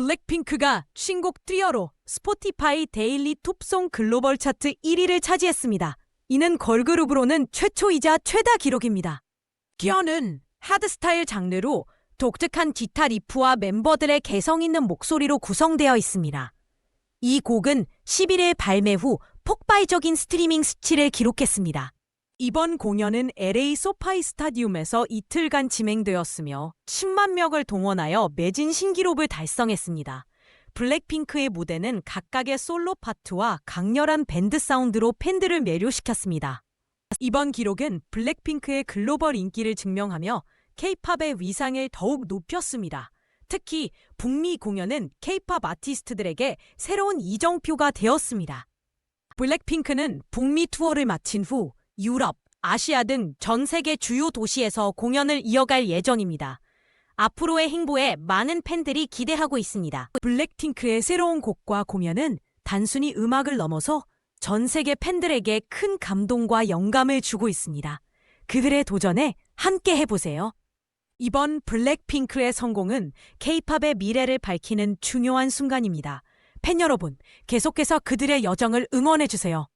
블랙핑크가 신곡 트리어로 스포티파이 데일리 톱송 글로벌 차트 1위를 차지했습니다. 이는 걸그룹으로는 최초이자 최다 기록입니다. 기어는 하드스타일 장르로 독특한 기타 리프와 멤버들의 개성 있는 목소리로 구성되어 있습니다. 이 곡은 11일 발매 후 폭발적인 스트리밍 수치를 기록했습니다. 이번 공연은 LA 소파이 스타디움에서 이틀간 진행되었으며 10만 명을 동원하여 매진 신기록을 달성했습니다. 블랙핑크의 무대는 각각의 솔로 파트와 강렬한 밴드 사운드로 팬들을 매료시켰습니다. 이번 기록은 블랙핑크의 글로벌 인기를 증명하며 케이팝의 위상을 더욱 높였습니다. 특히 북미 공연은 케이팝 아티스트들에게 새로운 이정표가 되었습니다. 블랙핑크는 북미 투어를 마친 후 유럽, 아시아 등 전 세계 주요 도시에서 공연을 이어갈 예정입니다. 앞으로의 행보에 많은 팬들이 기대하고 있습니다. 블랙핑크의 새로운 곡과 공연은 단순히 음악을 넘어서 전 세계 팬들에게 큰 감동과 영감을 주고 있습니다. 그들의 도전에 함께 해보세요. 이번 블랙핑크의 성공은 케이팝의 미래를 밝히는 중요한 순간입니다. 팬 여러분, 계속해서 그들의 여정을 응원해주세요.